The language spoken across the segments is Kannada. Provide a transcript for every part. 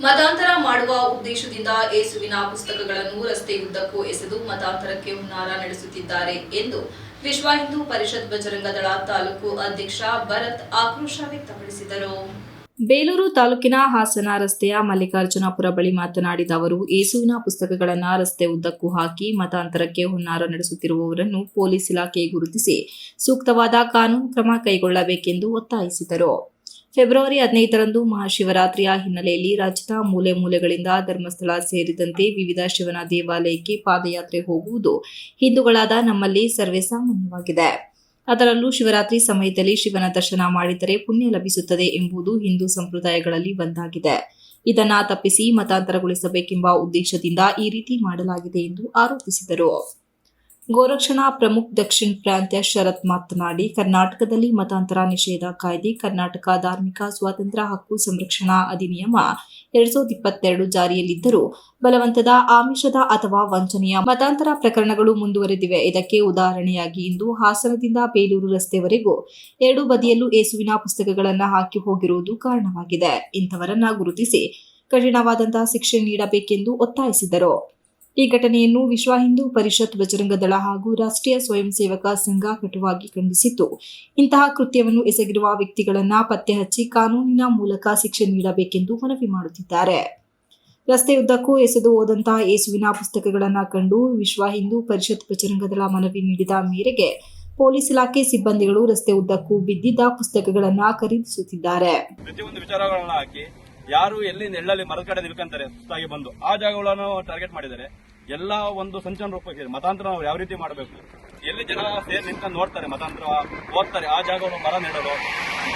ಮತಾಂತರ ಮಾಡುವ ಉದ್ದೇಶದಿಂದ ಏಸುವಿನ ಪುಸ್ತಕಗಳನ್ನು ರಸ್ತೆಯುದ್ದಕ್ಕೂ ಎಸೆದು ಮತಾಂತರಕ್ಕೆ ಹುನ್ನಾರ ನಡೆಸುತ್ತಿದ್ದಾರೆ ಎಂದು ವಿಶ್ವ ಹಿಂದೂ ಪರಿಷತ್ ಬಜರಂಗದಳ ತಾಲೂಕು ಅಧ್ಯಕ್ಷ ಭರತ್ ಆಕ್ರೋಶ ವ್ಯಕ್ತಪಡಿಸಿದರು. ಬೇಲೂರು ತಾಲೂಕಿನ ಹಾಸನ ರಸ್ತೆಯ ಮಲ್ಲಿಕಾರ್ಜುನಪುರ ಬಳಿ ಮಾತನಾಡಿದ ಅವರು, ಏಸುವಿನ ಪುಸ್ತಕಗಳನ್ನು ರಸ್ತೆ ಉದ್ದಕ್ಕೂ ಹಾಕಿ ಮತಾಂತರಕ್ಕೆ ಹುನ್ನಾರ ನಡೆಸುತ್ತಿರುವವರನ್ನು ಪೊಲೀಸ್ ಇಲಾಖೆ ಗುರುತಿಸಿ ಸೂಕ್ತವಾದ ಕಾನೂನು ಕ್ರಮ ಕೈಗೊಳ್ಳಬೇಕೆಂದು ಒತ್ತಾಯಿಸಿದರು. ಫೆಬ್ರವರಿ ಹದಿನೈದರಂದು ಮಹಾಶಿವರಾತ್ರಿಯ ಹಿನ್ನೆಲೆಯಲ್ಲಿ ರಾಜ್ಯದ ಮೂಲೆ ಮೂಲೆಗಳಿಂದ ಧರ್ಮಸ್ಥಳ ಸೇರಿದಂತೆ ವಿವಿಧ ಶಿವನ ದೇವಾಲಯಕ್ಕೆ ಪಾದಯಾತ್ರೆ ಹೋಗುವುದು ಹಿಂದೂಗಳಾದ ನಮ್ಮಲ್ಲಿ ಸರ್ವೇಸಾಮಾನ್ಯವಾಗಿದೆ ಅದರಲ್ಲೂ ಶಿವರಾತ್ರಿ ಸಮಯದಲ್ಲಿ ಶಿವನ ದರ್ಶನ ಮಾಡಿದರೆ ಪುಣ್ಯ ಲಭಿಸುತ್ತದೆ ಎಂಬುದು ಹಿಂದೂ ಸಂಪ್ರದಾಯಗಳಲ್ಲಿ ಒಂದಾಗಿದೆ. ಇದನ್ನ ತಪ್ಪಿಸಿ ಮತಾಂತರಗೊಳಿಸಬೇಕೆಂಬ ಉದ್ದೇಶದಿಂದ ಈ ರೀತಿ ಮಾಡಲಾಗಿದೆ ಎಂದು ಆರೋಪಿಸಿದರು. ಗೋರಕ್ಷಣಾ ಪ್ರಮುಖ್ ದಕ್ಷಿಣ ಪ್ರಾಂತ್ಯ ಶರತ್ ಮಾತನಾಡಿ, ಕರ್ನಾಟಕದಲ್ಲಿ ಮತಾಂತರ ನಿಷೇಧ ಕಾಯ್ದೆ, ಕರ್ನಾಟಕ ಧಾರ್ಮಿಕ ಸ್ವಾತಂತ್ರ್ಯ ಹಕ್ಕು ಸಂರಕ್ಷಣಾ ಅಧಿನಿಯಮ ಎರಡ್ ಸಾವಿರದ ಇಪ್ಪತ್ತೆರಡು ಜಾರಿಯಲ್ಲಿದ್ದರೂ ಬಲವಂತದ ಆಮಿಷದ ಅಥವಾ ವಂಚನೆಯ ಮತಾಂತರ ಪ್ರಕರಣಗಳು ಮುಂದುವರೆದಿವೆ. ಇದಕ್ಕೆ ಉದಾಹರಣೆಯಾಗಿ ಇಂದು ಹಾಸನದಿಂದ ಬೇಲೂರು ರಸ್ತೆವರೆಗೂ ಎರಡು ಬದಿಯಲ್ಲೂ ಏಸುವಿನ ಪುಸ್ತಕಗಳನ್ನು ಹಾಕಿ ಹೋಗಿರುವುದು ಕಾರಣವಾಗಿದೆ. ಇಂಥವರನ್ನ ಗುರುತಿಸಿ ಕಠಿಣವಾದಂತಹ ಶಿಕ್ಷೆ ನೀಡಬೇಕೆಂದು ಒತ್ತಾಯಿಸಿದರು. ಈ ಘಟನೆಯನ್ನು ವಿಶ್ವ ಹಿಂದೂ ಪರಿಷತ್ ಬಜರಂಗ ದಳ ಹಾಗೂ ರಾಷ್ಟ್ರೀಯ ಸ್ವಯಂ ಸೇವಕ ಸಂಘ ಕಟುವಾಗಿ ಖಂಡಿಸಿತ್ತು. ಇಂತಹ ಕೃತ್ಯವನ್ನು ಎಸಗಿರುವ ವ್ಯಕ್ತಿಗಳನ್ನ ಪತ್ತೆ ಹಚ್ಚಿ ಕಾನೂನಿನ ಮೂಲಕ ಶಿಕ್ಷೆ ನೀಡಬೇಕೆಂದು ಮನವಿ ಮಾಡುತ್ತಿದ್ದಾರೆ. ರಸ್ತೆಯುದ್ದಕ್ಕೂ ಎಸೆದು ಹೋದಂತಹ ಯೇಸುವಿನ ಪುಸ್ತಕಗಳನ್ನು ಕಂಡು ವಿಶ್ವ ಹಿಂದೂ ಪರಿಷತ್ ಬಜರಂಗ ದಳ ಮನವಿ ನೀಡಿದ ಮೇರೆಗೆ ಪೊಲೀಸ್ ಇಲಾಖೆ ಸಿಬ್ಬಂದಿಗಳು ರಸ್ತೆ ಉದ್ದಕ್ಕೂ ಬಿದ್ದಿದ್ದ ಪುಸ್ತಕಗಳನ್ನು ಖರೀದಿಸುತ್ತಿದ್ದಾರೆ. ಪ್ರತಿಯೊಂದು ವಿಚಾರಗಳನ್ನ ಹಾಕಿ ಯಾರು ಎಲ್ಲಿ ನೆಳ್ಳಲ್ಲಿ ಮರದ ಕಡೆ ನಿಲ್ಕೊಂತಾರೆ ಸುತ್ತಾಗಿ ಬಂದು, ಆ ಜಾಗಗಳನ್ನು ಟಾರ್ಗೆಟ್ ಮಾಡಿದ್ದಾರೆ ಎಲ್ಲ ಒಂದು ಸಂಚನ ರೂಪಕ್ಕೆ ಮತಾಂತರ ನಾವು ಯಾವ ರೀತಿ ಮಾಡಬೇಕು? ಎಲ್ಲಿ ಜನ ಸೇರಿ ನಿಂತ್ಕೊಂಡು ನೋಡ್ತಾರೆ ಮತಾಂತರ, ಓದ್ತಾರೆ, ಆ ಜಾಗವನ್ನು ಮರ ನೆಡೋದು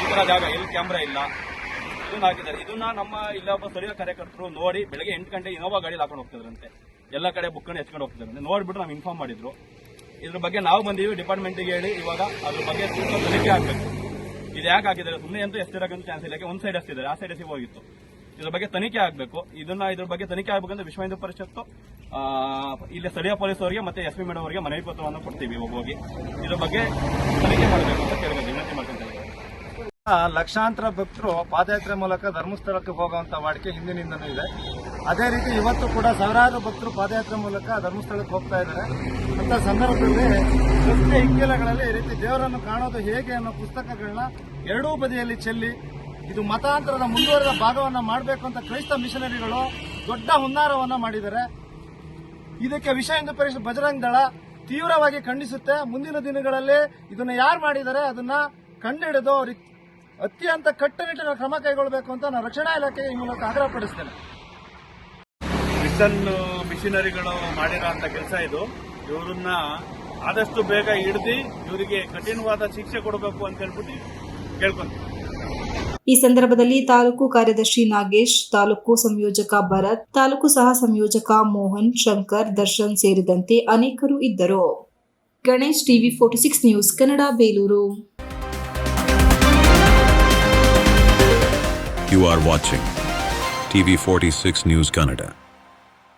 ಈ ಥರ ಜಾಗ ಎಲ್ಲಿ ಕ್ಯಾಮ್ರಾ ಇಲ್ಲ, ಇದನ್ನ ಹಾಕಿದ್ದಾರೆ. ಇದನ್ನ ನಮ್ಮ ಇಲ್ಲೊಬ್ಬ ಸ್ಥಳೀಯ ಕಾರ್ಯಕರ್ತರು ನೋಡಿ ಬೆಳಗ್ಗೆ ಎಂಟು ಗಂಟೆ ಇನೋವಾ ಗಾಡಿ ಹಾಕೊಂಡು ಹೋಗ್ತಿದ್ರಂತೆ. ಎಲ್ಲ ಕಡೆ ಬುಕ್ಕನ್ನು ಹೆಚ್ಕೊಂಡು ಹೋಗ್ತಿದ್ರಂತೆ. ನೋಡ್ಬಿಟ್ಟು ನಾವು ಇನ್ಫಾರ್ಮ್ ಮಾಡಿದ್ರು. ಇದ್ರ ಬಗ್ಗೆ ನಾವು ಬಂದೀವಿ ಡಿಪಾರ್ಟ್ಮೆಂಟ್ಗೆ ಹೇಳಿ, ಇವಾಗ ಅದ್ರ ಬಗ್ಗೆ ತನಿಖೆ ಆಗಬೇಕು. ಇದು ಯಾಕೆ ಹಾಕಿದ್ದಾರೆ? ಸುಮ್ಮನೆ ಅಂತೂ ಎಷ್ಟಿರಕ್ಕಂತ ಚಾನ್ಸ್ ಇಲ್ಲ. ಯಾಕೆ, ಒಂದ್ ಸೈಡ್ ಎಷ್ಟಿದ್ದಾರೆ ಆ ಸೈಡ್ ಎಸಿ ಹೋಗಿತ್ತು. ಇದ್ರ ಬಗ್ಗೆ ತನಿಖೆ ಆಗಬೇಕು. ಇದನ್ನ ಇದ್ರ ಬಗ್ಗೆ ತನಿಖೆ ಆಗಬೇಕಂದ್ರೆ ವಿಶ್ವ ಹಿಂದೂ ಪರಿಷತ್ತು ಇಲ್ಲಿ ಸ್ಥಳೀಯ ಪೊಲೀಸ್ ಅವರಿಗೆ ಮತ್ತೆ ಎಸ್ ಪಿ ಮೇಡಮ್ ಅವರಿಗೆ ಮನವಿ ಪತ್ರವನ್ನು ಕೊಡ್ತೀವಿ ಹೋಗಿ. ಇದ್ರ ಬಗ್ಗೆ ತನಿಖೆ ಮಾಡಬೇಕು ಅಂತ ಕೇಳಿದ್ರೆ ವಿನಂತಿ ಮಾಡ್ಕೊಂತೀವಿ ಲಕ್ಷಾಂತರ ಭಕ್ತರು ಪಾದಯಾತ್ರೆ ಮೂಲಕ ಧರ್ಮಸ್ಥಳಕ್ಕೆ ಹೋಗುವಂತ ವಾಡಿಕೆ ಹಿಂದಿನಿಂದನೂ ಇದೆ. ಅದೇ ರೀತಿ ಇವತ್ತು ಕೂಡ ಸಾವಿರಾರು ಭಕ್ತರು ಪಾದಯಾತ್ರೆ ಮೂಲಕ ಧರ್ಮಸ್ಥಳಕ್ಕೆ ಹೋಗ್ತಾ ಇದ್ದಾರೆ. ಅಂತ ಸಂದರ್ಭದಲ್ಲಿ ರಸ್ತೆ ಇಕ್ಕೆಲಗಳಲ್ಲಿ ಈ ರೀತಿ ದೇವರನ್ನು ಕಾಣೋದು ಹೇಗೆ ಅನ್ನೋ ಪುಸ್ತಕಗಳನ್ನ ಎರಡೂ ಬದಿಯಲ್ಲಿ ಚೆಲ್ಲಿ ಇದು ಮತಾಂತರದ ಮುಂದುವರೆದ ಭಾಗವನ್ನ ಮಾಡಬೇಕು ಅಂತ ಕ್ರೈಸ್ತ ಮಿಷನರಿಗಳು ದೊಡ್ಡ ಹುನ್ನಾರವನ್ನ ಮಾಡಿದ್ದಾರೆ. ಇದಕ್ಕೆ ವಿಷಯ ಹಿಂದೂ ಪರಿಷತ್ ಬಜರಂಗ್ ದಳ ತೀವ್ರವಾಗಿ ಖಂಡಿಸುತ್ತೆ. ಮುಂದಿನ ದಿನಗಳಲ್ಲಿ ಇದನ್ನ ಯಾರು ಮಾಡಿದ್ದಾರೆ ಅದನ್ನ ಕಂಡುಹಿಡಿದು ಅವ್ರಿಗೆ ಅತ್ಯಂತ ಕಟ್ಟುನಿಟ್ಟಿನ ಕ್ರಮ ಕೈಗೊಳ್ಳಬೇಕು ಅಂತ ನಾನು ರಕ್ಷಣಾ ಇಲಾಖೆಗೆ ಈ ಮೂಲಕ ಆಗ್ರಹಪಡಿಸ್ತೇನೆ ಮಿಷನ್ ಮಿಷನರಿಗಳು ಮಾಡಿರೋ ಕೆಲಸ ಇದು. ಇವರನ್ನ ಆದಷ್ಟು ಬೇಗ ಹಿಡಿದು ಇವರಿಗೆ ಕಠಿಣವಾದ ಶಿಕ್ಷೆ ಕೊಡಬೇಕು ಅಂತ ಹೇಳ್ಬಿಟ್ಟು ಕೇಳ್ಕೊಂತೀವಿ. ಈ ಸಂದರ್ಭದಲ್ಲಿ ತಾಲೂಕು ಕಾರ್ಯದರ್ಶಿ ನಾಗೇಶ್ ತಾಲೂಕು ಸಂಯೋಜಕ ಭರತ್ ತಾಲೂಕು ಸಹ ಸಂಯೋಜಕ ಮೋಹನ್ ಶಂಕರ್ ದರ್ಶನ್ ಸೇರಿದಂತೆ ಅನೇಕರು ಇದ್ದರು. Ganesh TV forty six news Kannada Belur. You are watching TV46 News Canada.